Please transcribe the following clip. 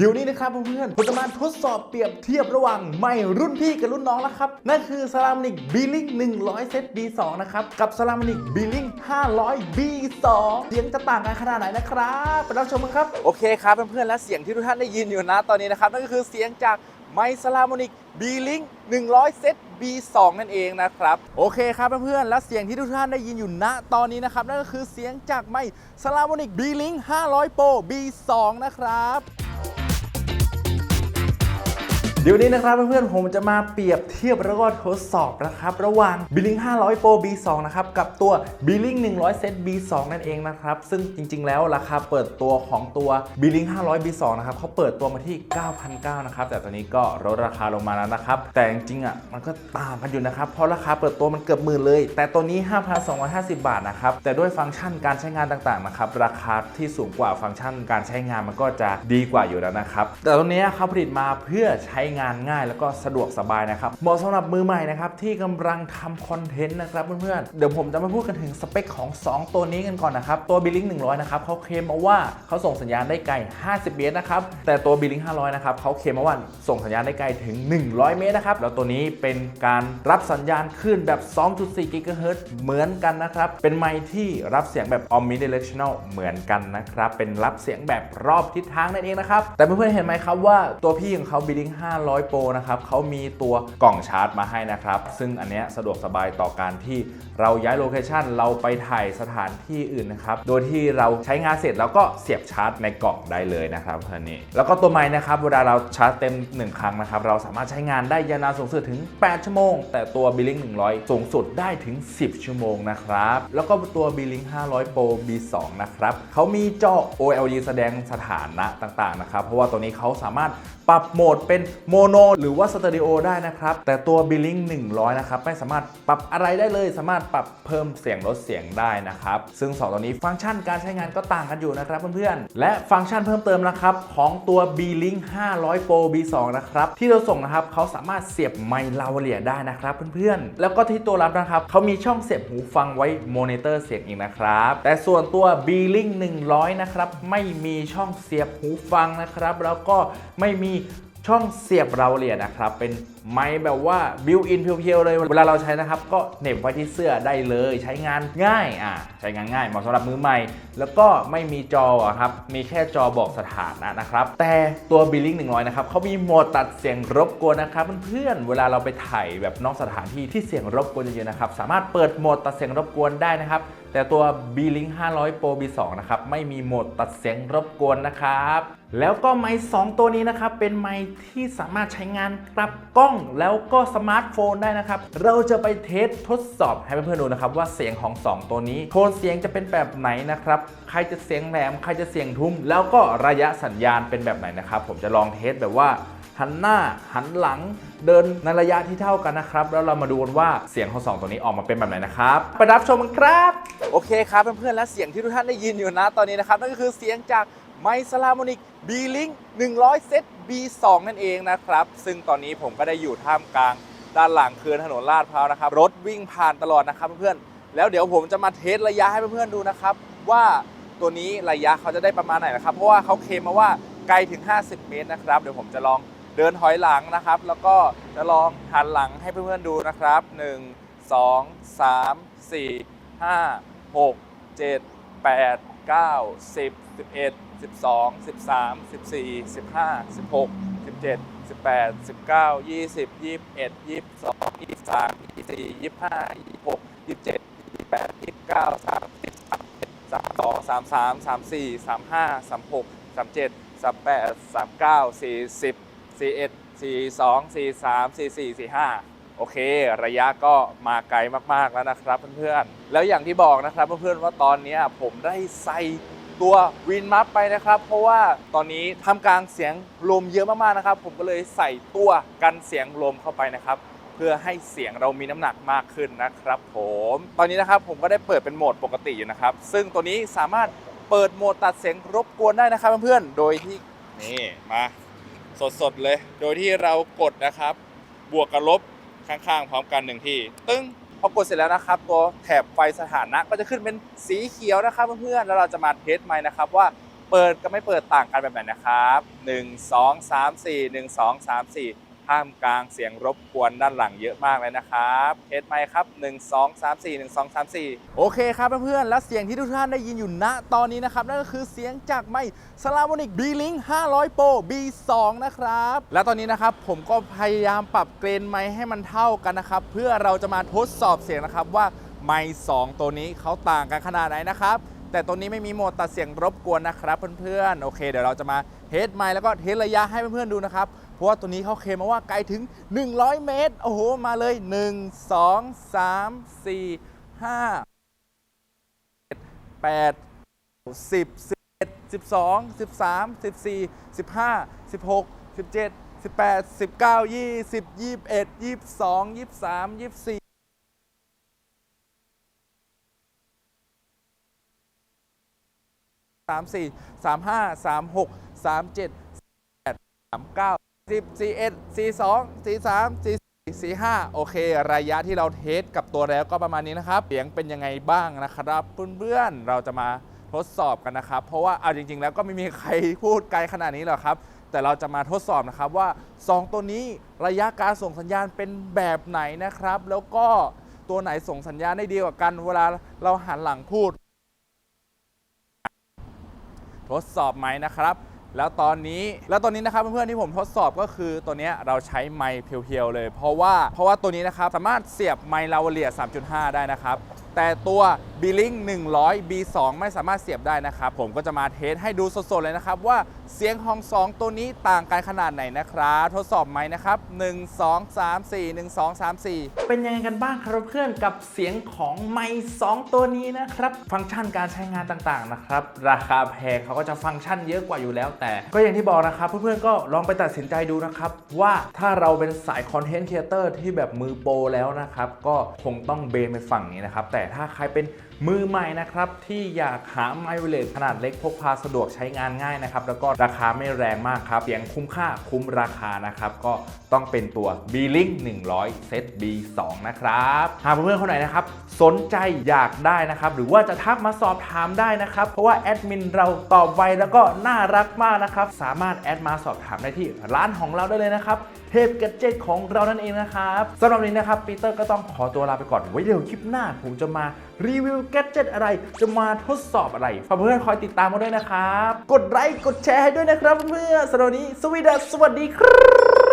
เดี๋ยวนี้นะครับเพื่อนๆผมจะมาทดสอบเปรียบเทียบระหว่างไม่รุ่นพี่กับรุ่นน้องแล้วครับ นั่นคือซา l า m นิกบีลิง100 เซต B2 นะครับ กับซา l า m นิกบีลิง500 B2 เสียงจะต่างกันขนาดไหนนะครับไปรับชมกันครับ โอเคครับเพื่อนๆและเสียงที่ทุกท่านได้ยินอยู่นะตอนนี้นะครับ นั่นก็คือเสียงจากไมซ์ซา l า m นิกบีลิง100 เซต B2 นั่นเองนะครับ โอเคครับเพื่อนๆและเสียงที่ทุกท่านได้ยินอยู่ณตอนนี้นะครับ นั่นก็คือเสียงจากไมซ์ซา l า m นิกบีลิง500 Pro B2 นะครับ เดี๋ยวนี้นะครับเพื่อนๆผมจะมาเปรียบเทียบแล้วก็ทดสอบนะครับ ระหว่าง Billing 500 Pro B2 นะครับ กับตัว Billing 100 Set B2 นั่นเองนะครับ ซึ่งจริงๆ แล้วราคาเปิดตัวของตัว Billing 500 B2 นะครับเขาเปิดตัวมาที่ 9,900นะครับ แต่ตอนนี้ก็ลดราคาลงมาแล้วนะครับ แต่จริงๆอะมันก็ต่างกันอยู่นะครับ เพราะราคาเปิดตัวมันเกือบหมื่นเลย แต่ตัวนี้ 5,250 บาทนะครับ แต่ด้วยฟังก์ชันการใช้งานต่างๆนะครับราคาที่สูงกว่าฟังก์ชันการใช้งานมันก็จะดีกว่าอยู่แล้วนะครับแต่ตัวนี้เขาผลิตมาเพื่อใช้งานง่ายแล้วก็สะดวกสบายนะครับเหมาะสำหรับมือใหม่นะครับที่กำลังทำคอนเทนต์นะครับเพื่อนๆเดี๋ยวผมจะมาพูดกันถึงสเปคของ 2 ตัวนี้กันก่อนนะครับ ตัว Billing 100 นะครับเขาเคลมมาว่าเขาส่งสัญญาณได้ไกล 50 เมตรนะครับแต่ตัว Billing 500 นะครับเขาเคลมมาว่าส่งสัญญาณได้ไกลถึง 100 เมตรนะครับแล้วตัวนี้เป็นการรับสัญญาณคลื่นแบบ 2.4 GHz เฮิรตซ์เหมือนกันนะครับเป็นไมค์ที่รับเสียงแบบ omnidirectional เหมือนกันนะครับเป็นรับเสียงแบบรอบทิศทางนั่นเองนะครับแต่เพื่อนๆเห็นไหมครับว่าตัวพี่ของเขา Billing 500 Pro นะครับเขามีตัวกล่องชาร์จมาให้นะครับ ซึ่งอันเนี้ยสะดวกสบายต่อการที่เราย้ายโลเคชันเราไปถ่ายสถานที่อื่นนะครับ โดยที่เราใช้งานเสร็จแล้วก็เสียบชาร์จในกล่องได้เลยนะครับอันนี้ แล้วก็ตัวไม้นะครับ เวลาเราชาร์จเต็ม 1 ครั้งนะครับ เราสามารถใช้งานได้ยาวนานสูงสุดถึง 8 ชั่วโมง แต่ตัว Billing 100 สูงสุดได้ถึง 10 ชั่วโมงนะครับ แล้วก็ตัว Billing 500 Pro B2 นะครับเขามีจอ OLED แสดงสถานะต่างๆนะครับ เพราะว่าตัวนี้เขาสามารถปรับโหมดเป็นโมโนหรือว่าสเตอริโอได้นะครับ แต่ตัว Billing 100 นะครับ ไม่สามารถปรับอะไรได้เลย สามารถปรับเพิ่มเสียงลดเสียงได้นะครับ ซึ่ง 2 ตัวนี้ฟังก์ชันการใช้งานก็ต่างกันอยู่นะครับเพื่อนๆ และฟังก์ชันเพิ่มเติมนะครับ ของตัว Billing 500 Pro B2 นะครับ ที่เราส่งนะครับเขาสามารถเสียบไมค์ลาวเลียได้นะครับเพื่อนๆ แล้วก็ที่ตัวรับนะครับเขามีช่องเสียบหูฟังไว้โมนิเตอร์เสียงอีกนะครับ แต่ส่วนตัว Billing 100 นะครับไม่มีช่องเสียบหูฟังนะครับ แล้วก็ไม่มี ช่องเสียบเราเลียนะครับ เป็นไม้แบบว่าบิวอินเพียวๆเลย เวลาเราใช้นะครับ ก็เหน็บไว้ที่เสื้อได้เลย ใช้งานง่ายอะใช้งานง่ายเหมาะสำหรับมือใหม่ แล้วก็ไม่มีจอครับ มีแค่จอบอกสถานะนะครับ แต่ตัว Billing 100นะครับเขามีโหมดตัดเสียงรบกวนนะครับเพื่อนๆเวลาเราไปถ่ายแบบนอกสถานที่ที่เสียงรบกวนเยอะๆนะครับ สามารถเปิดโหมดตัดเสียงรบกวนได้นะครับแต่ตัว B-Link 500 Pro B2 นะครับไม่มีโหมดตัดเสียงรบกวนนะครับ แล้วก็ไมค์2ตัวนี้นะครับ เป็นไมค์ที่สามารถใช้งานกลับกล้องแล้วก็สมาร์ทโฟนได้นะครับ เราจะไปเทสทดสอบให้เพื่อนๆดูนะครับ ว่าเสียงของ 2 ตัวนี้โทนเสียงจะเป็นแบบไหนนะครับ ใครจะเสียงแหลม ใครจะเสียงทุ้ม แล้วก็ระยะสัญญาณเป็นแบบไหนนะครับ ผมจะลองเทสแบบว่าหันหน้าหันหลังเดินในระยะที่เท่ากันนะครับ แล้วเรามาดูกันว่าเสียงของสองตัวนี้ออกมาเป็นแบบไหนนะครับไปรับชมกันครับ โอเคครับเพื่อนๆและเสียงที่ทุกท่านได้ยินอยู่นะตอนนี้นะครับนั่นก็คือเสียงจาก ไมซ์ลาโมนิก B-Link 100 เซต B2 นั่นเองนะครับ ซึ่งตอนนี้ผมก็ได้อยู่ท่ามกลางด้านหลังคือถนนลาดพร้าวนะครับ รถวิ่งผ่านตลอดนะครับเพื่อนๆแล้วเดี๋ยวผมจะมาเทสระยะให้เพื่อนๆดูนะครับ ว่าตัวนี้ระยะเขาจะได้ประมาณไหนนะครับ เพราะว่าเขาเคลมมาว่าไกลถึง 50 เมตรนะครับ เดี๋ยวผมจะลองเดินถอยหลังนะครับ แล้วก็จะลองหันหลังให้เพื่อนๆดูนะครับ 1 2 3 4 5 6 7 8 9 10 11 12 13 14 15 16 17 18 19 20 21 22 23 24 25 26 27 28 29 30 31 32 33 34 35 36 37 38 39 40 41 42 43 44 45โอเค ระยะก็มาไกลมาก ๆ แล้วนะครับเพื่อนๆ แล้วอย่างที่บอกนะครับเพื่อนๆ ว่าตอนนี้ผมได้ใส่ ตัววินมัฟไปนะครับ เพราะว่าตอนนี้ทำกลางเสียงลมเยอะมากๆนะครับ ผมก็เลยใส่ตัวกันเสียงลมเข้าไปนะครับ เพื่อให้เสียงเรามีน้ำหนักมากขึ้นนะครับ ผม ตอนนี้นะครับผมก็ได้เปิดเป็นโหมดปกติอยู่นะครับ ซึ่งตัวนี้สามารถเปิดโหมดตัดเสียงรบกวนได้นะครับเพื่อนๆ โดยที่นี่มาสดๆเลย โดยที่เรากดนะครับ บวกกับลบข้างๆ พร้อมกันหนึ่งที่ตึ้ง พอกดเสร็จแล้วนะครับตัวแถบไฟสถานะก็จะขึ้นเป็นสีเขียวนะครับเพื่อนๆแล้วเราจะมาเทสไมค์นะครับว่าเปิดกับไม่เปิดต่างกันแบบไหนนะครับ 1 2 3 4 1 2 3 4 ท่ามกลางเสียงรบกวนด้านหลังเยอะมากเลยนะครับเทสไมค์ครับ 1 2 3 4 1 2 3 4 โอเคครับเพื่อนๆ และเสียงที่ทุกท่านได้ยินอยู่ณตอนนี้นะครับ นั่นก็คือเสียงจากไมค์สลามอนิก B-Link 500 Pro B2 นะครับ และตอนนี้นะครับผมก็พยายามปรับเกรนไมค์ให้มันเท่ากันนะครับ เพื่อเราจะมาทดสอบเสียงนะครับว่าไมค์2ตัวนี้เขาต่างกันขนาดไหนนะครับแต่ตัวนี้ไม่มีโหมดตัดเสียงรบกวนนะครับเพื่อนๆ โอเค เดี๋ยวเราจะมาเทสไมค์แล้วก็เทสระยะให้เพื่อนๆดูนะครับ ราะว่าตัวนี้เขาเคลมมาว่าไกลถึง 100 เมตร โอ้โห มาเลย 1 2 3 4 5 8 10 11 12 13 14 15 16 17 18 19 20 21 22 23 24สามสี่สามห้าสามหกสามเจ็ดแปดสามเก้าสิบสี่เอ็ดสี่สองสี่สามสี่สี่สี่ห้าโอเค ระยะที่เราเทสกับตัวแล้วก็ประมาณนี้นะครับ เสียงเป็นยังไงบ้างนะครับเพื่อนๆเราจะมาทดสอบกันนะครับ เพราะว่าเอาจริง ๆ แล้วก็ไม่มีใครพูดไกลขนาดนี้หรอกครับ แต่เราจะมาทดสอบนะครับว่า 2 ตัวนี้ระยะการส่งสัญญาณเป็นแบบไหนนะครับ แล้วก็ตัวไหนส่งสัญญาณได้ดีกว่ากัน เวลาเราหันหลังพูด ทดสอบไหมนะครับ แล้วตอนนี้แล้วตอนนี้นะครับเพื่อนๆที่ผมทดสอบก็คือตัวเนี้ยเราใช้ไมค์เพียวๆเลย เพราะว่าเพราะว่าตัวนี้นะครับสามารถเสียบไมค์ลาวเลีย3.5 ได้นะครับแต่ตัว b l i n k 100 B2 ไม่สามารถเสียบได้นะครับ ผมก็จะมาเทสให้ดูสดๆเลยนะครับ ว่าเสียงของ 2 ตัวนี้ต่างกันขนาดไหนนะครับ ทดสอบไหมนะครับ 1 2 3 4 1 2 3 4 เป็นยังไงกันบ้างครับเพื่อนกับเสียงของไมค์2ตัวนี้นะครับ ฟังก์ชันการใช้งานต่างๆนะครับ ราคาแพงเขาก็จะฟังก์ชันเยอะกว่าอยู่แล้ว แต่ก็อย่างที่บอกนะครับ เพื่อนๆก็ลองไปตัดสินใจดูนะครับว่าถ้าเราเป็นสายคอนเทนต์ครีเอเตอร์ที่แบบมือโปรแล้วนะครับก็คงต้องเบนไปฝั่งนี้นะครับแต่แต่ถ้าใครเป็น มือใหม่นะครับที่อยากหาไมค์เวเลสขนาดเล็กพกพาสะดวกใช้งานง่ายนะครับแล้วก็ราคาไม่แรงมากครับเสียงคุ้มค่าคุ้มราคานะครับก็ต้องเป็นตัว B-Link 100 เซต B2 นะครับหากเพื่อนๆคนไหนนะครับสนใจอยากได้นะครับหรือว่าจะทักมาสอบถามได้นะครับเพราะว่าแอดมินเราตอบไวแล้วก็น่ารักมากนะครับสามารถแอดมาสอบถามได้ที่ร้านของเราได้เลยนะครับเทพกระเจตของเรานั่นเองนะครับสำหรับนี้นะครับปีเตอร์ก็ต้องขอตัวลาไปก่อนไว้เดี๋ยวคลิปหน้าผมจะมารีวิวแกจิตอะไร จะมาทดสอบอะไรฝากเพื่อนคอยติดตามมาด้วยนะครับ กดไลค์กดแชร์ให้ด้วยนะครับเพื่อนๆสำหรับวันนี้สวีดัสสวัสดีครับ